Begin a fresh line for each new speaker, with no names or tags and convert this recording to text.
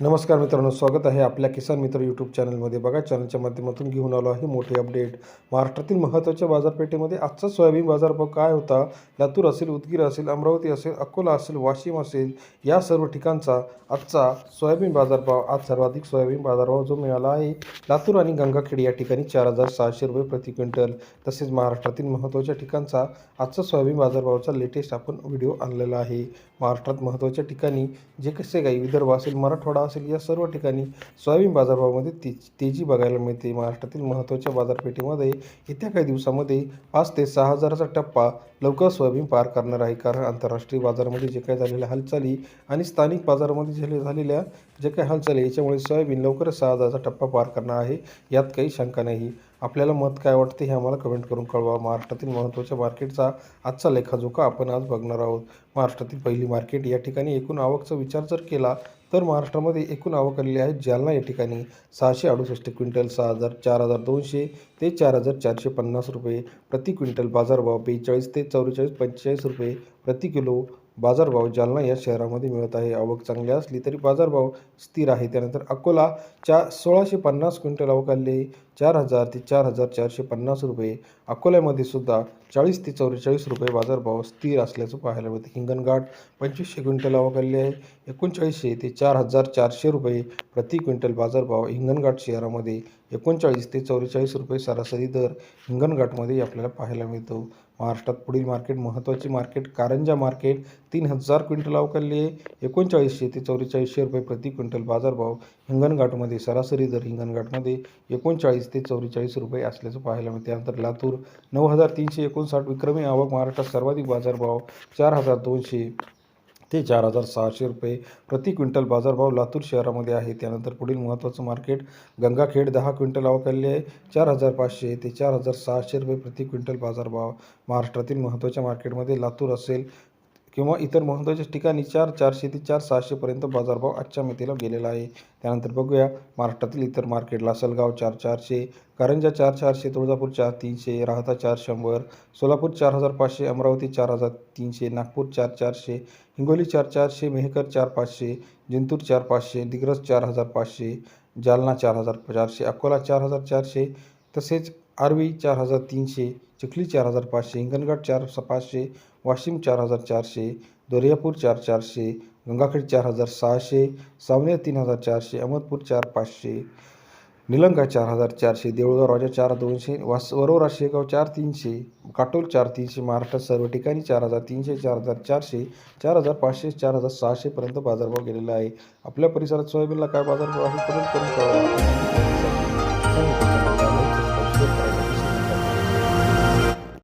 नमस्कार मित्रांनो स्वागत आहे आपल्या किसान मित्र यूट्यूब चॅनलमध्ये बघा चॅनलच्या माध्यमातून घेऊन आलो आहे मोठे अपडेट महाराष्ट्रातील महत्त्वाच्या बाजारपेठेमध्ये आजचा सोयाबीन बाजारभाव काय होता. लातूर असेल उदगीर असेल अमरावती असेल अकोला असेल वाशिम असेल या सर्व ठिकाणचा आजचा सोयाबीन बाजारभाव आज सर्वाधिक सोयाबीन बाजारभाव जो मिळाला आहे लातूर आणि गंगाखेड या ठिकाणी चार हजार सहाशे रुपये प्रति क्विंटल. तसेच महाराष्ट्रातील महत्त्वाच्या ठिकाणचा आजचा सोयाबीन बाजारभावाचा लेटेस्ट आपण व्हिडिओ आणलेला आहे. महाराष्ट्रात महत्त्वाच्या ठिकाणी जे कसे काही विदर्भ असेल मराठवाडा असेल या सर्व ठिकाणी सोयाबीन बाजारभावामध्ये ते तेजी बघायला मिळते. महाराष्ट्रातील महत्त्वाच्या बाजारपेठेमध्ये येत्या काही दिवसामध्ये पाच ते सहा हजाराचा टप्पा लवकर सोयाबीन पार करणार आहे. कारण आंतरराष्ट्रीय बाजारामध्ये जे काही झालेल्या हालचाली आणि स्थानिक बाजारामध्ये झाले झालेल्या जे काही हालचाली याच्यामुळे सोयाबीन लवकरच सहा हजाराचा टप्पा पार करणार आहे. यात काही शंका नाही. आपल्याला मत काय वाटते हे आम्हाला कमेंट करून कळवा. महाराष्ट्रातील महत्त्वाच्या मार्केटचा आजचा लेखाजोखा आपण आज बघणार आहोत. महाराष्ट्रातील पहिली मार्केट या ठिकाणी एकूण आवकचा विचार जर केला तर महाराष्ट्रामध्ये एकूण आवक आलेली आहे जालना या ठिकाणी. सहाशे अडुसष्ट क्विंटल सहा हजार चार हजार दोनशे ते चार हजार चारशे पन्नास रुपये प्रति क्विंटल बाजारभाव बेचाळीस ते चौवेचाळीस पंचेचाळीस रुपये प्रति किलो बाजारभाव जालना या शहरामध्ये मिळत आहे. आवक चांगली असली तरी बाजारभाव स्थिर आहे. त्यानंतर अकोला सोळाशे पन्नास क्विंटल आवक आले. चार हजार ते चार हजार चारशे पन्नास रुपये. अकोल्यामध्ये सुद्धा चाळीस ते चौवेचाळीस रुपये बाजारभाव स्थिर असल्याचं पाहायला मिळतं. हिंगणघाट पंचवीसशे क्विंटल आवक आहे. एकोणचाळीसशे ते चार हजार चारशे रुपये प्रति क्विंटल बाजारभाव हिंगणघाट शहरामध्ये एकोणचाळीस ते चौवेचाळीस रुपये सरासरी दर हिंगणघाटमध्ये आपल्याला पाहायला मिळतो. महाराष्ट्रात पुढील मार्केट महत्त्वाची मार्केट कारंजा मार्केट. तीन हजार क्विंटल अवकालली आहे. एकोणचाळीसशे ते चौवेचाळीसशे रुपये प्रति क्विंटल बाजारभाव हिंगणघाटमध्ये सरासरी दर हिंगणघाटमध्ये एकोणचाळीस ते चौवेचाळीस रुपये असल्याचं पाहायला मिळते. त्यानंतर लातूर नऊ हजार तीनशे एकोणसाठ विक्रमी आवक महाराष्ट्रात सर्वाधिक बाजारभाव चार हजार दोनशे ते चार हजार सहाशे रुपये प्रति क्विंटल बाजारभाव लातूर शहरामध्ये आहे. त्यानंतर पुढील महत्त्वाचं मार्केट गंगाखेड दहा क्विंटल अवकालले आहे. चार हजार पाचशे ते चार हजार सहाशे रुपये प्रति क्विंटल बाजारभाव महाराष्ट्रातील महत्त्वाच्या मार्केटमध्ये लातूर असेल. किंवा इतर महत्त्वाच्या ठिकाणी चार चारशे ते चार सहाशेपर्यंत बाजारभाव आजच्या मितीला गेलेला आहे. त्यानंतर बघूया महाराष्ट्रातील इतर मार्केट लासलगाव चार चारशे कारंजा चार चारशे तुळजापूर चार तीनशे राहता चार शंभर सोलापूर चार हजार पाचशे अमरावती चार हजार तीनशे नागपूर चार चारशे हिंगोली चार चारशे मेहकर चार पाचशे जिंतूर चार पाचशे दिग्रस चार हजार पाचशे जालना चार हजार चारशे अकोला चार हजार चारशे तसेच आर्वी चार हजार तीनशे चिखली चार हजार पाचशे हिंगणघाट चार पाचशे वाशिम चार हजार चारशे दर्यापूर चार चारशे गंगाखेड चार हजार सहाशे सावनेर तीन हजार चारशे अहमदपूर चार पाचशे निलंगा चार हजार चारशे देऊळगाव राजा चार दोनशे वास वरोरा शेगाव चार तीनशे काटोल चार तीनशे महाराष्ट्रात सर्व ठिकाणी चार हजार तीनशे चार हजार चारशे चार हजार पाचशे चार हजार सहाशेपर्यंत बाजारभाव गेलेला आहे. आपल्या परिसरात सोयाबीनला काय बाजारभाव आहे? कमेंट करून कळवा.